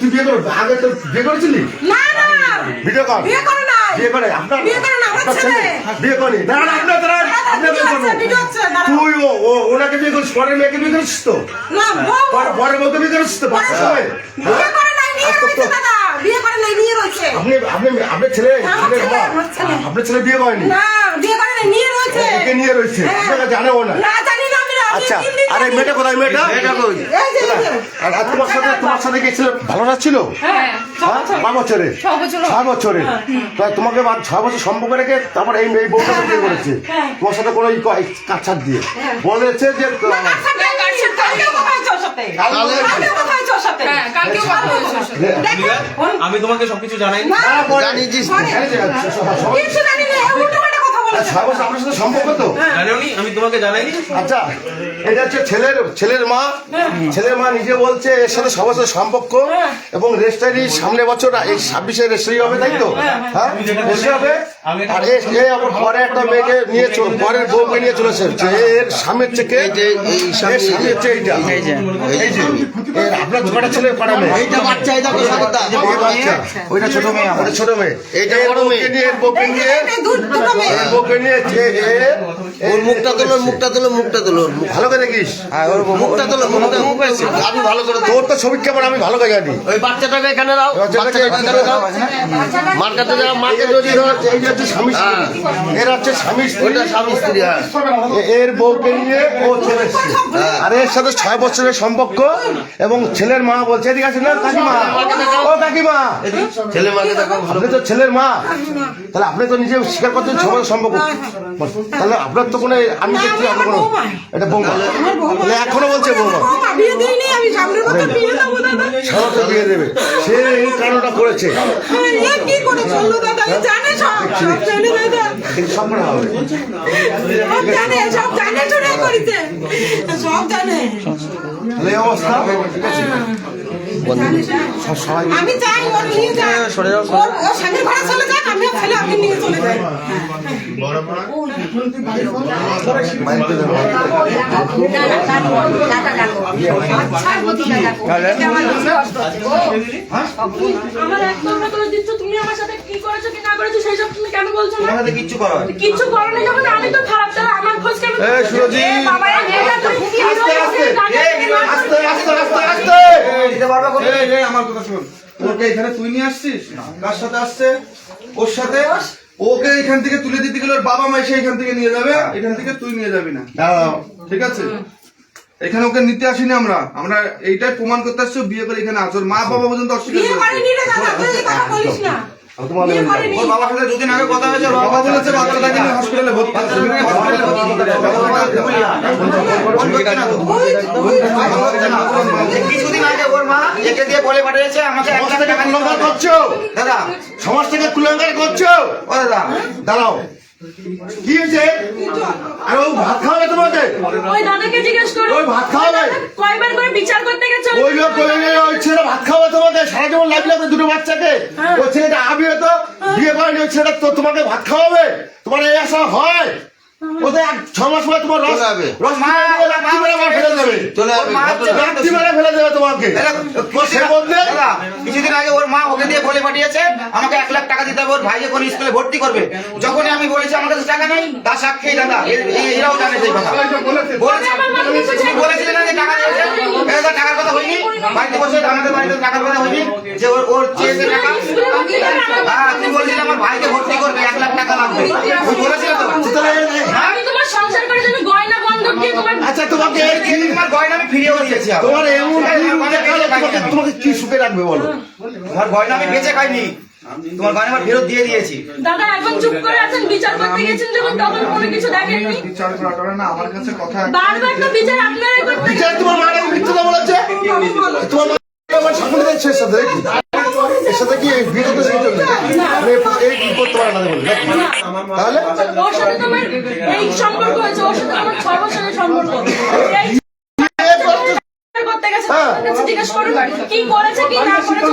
তুই বিয়ে করো আগে তো বিয়ে করেছিলি? না না। ভিডিও কর। বিয়ে করে নাই। বিয়ে করে আপনার বিয়ে করে না, আমার ছেলে। বিয়ে করে। না না আপনার বিয়ে করব। তুই ও ও ওনাকে বিয়ে করিস পরের মেয়েকে বিয়ে করিস তো? না পরে- পরের বউকে বিয়ে করিস তো বাচ্চা সবাই বিয়ে করে নাই নিয়ে রয়েছে দাদা। বিয়ে করে নাই নিয়ে রয়েছে। আপনি আপনি আপনার ছেলে ছেলে। আপনার বিয়ে করেনি না বিয়ে করে নাই নিয়ে রয়েছে। একে নিয়ে রয়েছে। হ্যাঁ। জানেও না। না জানি না আচ্ছা দিন আরে মেয়েটা কোথায় মেয়েটা। আর তোমার সাথে তোমার সাথে গেছিল ভালো না ছিল? হ্যাঁ ছ হ্যাঁ? বছর। ছ বছরে? তোমাকে বা- ছ বছর সম্পর্ক রেখে তারপর এই এই বউটা বিয়ে করেছে। হ্যাঁ। তোমার সাথে কোনো কাছার দিয়ে। বলেছে যে। হ্যাঁ আমি তোমাকে সবকিছু জানাই। না, জানি না, উল্টোপাল্টা কথা বলেছে। ছ বছর আপনার সাথে সম্পর্ক তো? জানোনি আমি তোমাকে জানাইনি। আচ্ছা এটা হচ্ছে ছেলের ছেলের মা। ছেলের মা নিজে বলছে এর সাথে সবার সাথে সম্পর্ক। এবং রেজিস্ট্রারি সামনে বছর এই ছাব্বিশে রেজিস্ট্রারি হবে তাই তো? হ্যাঁ রেজিস্ট্রি হবে? আর এ এ আবার পরে একটা মেয়েকে নিয়ে পরের বউকে নিয়ে চলেছে এর স্বামীর থেকে এইটা। এই যে, আপনার কটা ছেলে মেয়ে। এইটা বাচ্চা ওইটা ছোট মেয়ে। আমার ছোট মেয়ে। এইটা বউকে নিয়ে বউকে নিয়ে নিয়ে ওর মুখটা তোলো মুখটা তোলো মুখটা তোলো। ভালো করে দেখিস? মুখটা তোলো মুখটা আমি ভালো করে তোর তো ছবি কেমন আমি ভালো করে জানি। ওই বাচ্চাটাকে এখানে দাও বাচ্চাটাকে বাচ্চাটাকে এখানে দাও। মার্কাতে যাও মার্কে যদি এই যে স্বামী এর হচ্ছে স্বামী স্ত্রী। স্বামী স্ত্রী হ্যাঁ। এর বউকে নিয়ে ও চলে আর এর সাথে ছয় বছরের সম্পর্ক এবং ছেলের মা বলছে এদিকে আছে না কাকিমা। ও কাকিমা। ছেলে মাকে দেখো আপনি তো ছেলের মা। তাহলে আপনি তো নিজে স্বীকার করছেন বছর সম্পর্ক তাহলে আপনার তো কোনো আমি দেখছি আপনার কোনো এটা বৌমা। তাহলে এখনও বলছে বৌমা। বৌমা, বিয়ে দেবো সে এই কারণটা করেছে। হ্যাঁ, সব, জানে অবস্থা। আছে আমি চাই ওর নিয়ে যাক। ওর ওর স্বামীর ঘরে চলে যাক, আমিও ছেলে আমি নিয়ে চলে যাই। মাইন্ড দেবে আমার একদম না করে দিচ্ছ তুমি আমার সাথে কি করেছ কি না করেছ সেই সব তুমি কেন বলছো না? তোমাদের কিচ্ছু করা হয়নি কিচ্ছু করো না যখন আমি তো খারাপ তাহলে আমার খোঁজ কেন এই সুরজি এ বাবা, এই মেয়েটা তো কি আস্তে আস্তে তাকে এই, আস্তে আস্তে আস্তে আস্তে দিতে পারবে কোথায়? এই, এই, আমার কথা শোন। ওকে এখানে তুই নিয়ে আসছিস? কার সাথে আসছে? ওর সাথে? ওকে এখান থেকে তুলে দিতে গেলে ওর বাবা মা এসে এখান থেকে নিয়ে যাবে। এখান থেকে তুই নিয়ে যাবি না। ঠিক আছে? এখানে ওকে নিতে আসিনি আমরা। আমরা এইটাই প্রমাণ করতে আসছি বিয়ে করে এখানে আসো মা বাবা পর্যন্ত অস্বীকার। ওর বাবার সাথে দুদিন আগে কথা হয়েছে বাবা বলেছে বাচ্চাটাকে হসপিটালে ভর্তি কিছুদিন আগে ওর মা একে দিয়ে বলে পাঠিয়েছে আমাকে এক লাখ টাকা কুলঙ্গার করছ দাদা। সমাজ থেকে কুলঙ্গার করছ? ও দাদা। দাঁড়াও। কি হয়েছে? আর ও ভাত খাওয়াবে তোমাকে ওই দাদাকে জিজ্ঞেস করো। ওই ভাত খাওয়াবে? কয়বার করে বিচার করতে গেছো ওই লোক বলে গেলে ওই ছেলে ভাত খাওয়াবে তোমাকে সারা জীবন লাগলে তো দুটো বাচ্চাকে। ওই ছেলেটা আবি তো বিয়ে করেনি ওই ছেলেটা তো তোমাকে ভাত খাওয়াবে? তোমার এই আশা হয়? ও ছ মাস পরে তোমার রস চলে রস রাত্রি বেলা আমার ফেলে দেবে। চলে যাবে। ফেলে দেবে তোমাকে। সে বলবে কিছুদিন আগে ওর মা ওকে দিয়ে বলে পাঠিয়েছে। আমাকে এক লাখ টাকা দিতে হবে ওর ভাইকে কোন স্কুলে ভর্তি করবে। যখনই আমি বলেছি আমার কাছে টাকা নেই তার সাক্ষী দাদা এরাও জানে সেই কথা। বলেছে। তুমি বলেছিলে না যে টাকা দিয়েছে। টাকার কথা হয়নি। বাড়িতে বসে আমাদের বাড়িতে টাকার কথা হয়নি। যে ওর ওর চেয়েছে টাকা হ্যাঁ তুমি বলেছিলে আমার ভাইকে ভর্তি করবে এক লাখ টাকা লাগবে তুমি বলেছিলে তো আমি তোমার সংসার করার জন্য গয়না বন্ধক দিয়ে তোমার আচ্ছা তোমাকে তোমার গয়না আমি ফিরিয়েও দিয়েছি। তোমার এমন তোমাকে আমি। তোমাকে কি সুখে রাখবে বলো তোমার গয়না আমি বেঁচে খাইনি তোমার গয়না আমার ফেরত দিয়ে দিয়েছি দাদা এখন চুপ করে আছেন বিচার করতে গেছেন যখন তখন কোনো কিছু দেখেননি বিচার করা টরা না আমার কাছে কথা বারবার তো বিচার আপনারাই করতে বিচার তোমার মারা মিথ্যা বলেছে তোমার আমার সামনে এর সাথে এর সাথে কি বিরোধ সেই জন্য মানে এই না বলে নাকি? তাহলে ওর সাথে তোমার এই সম্পর্ক হয়েছে ওর সাথে আমার ছয় বছরের সম্পর্ক করতে গেছে হ্যাঁ। জিজ্ঞেস করুন কি করেছে কি না করেছে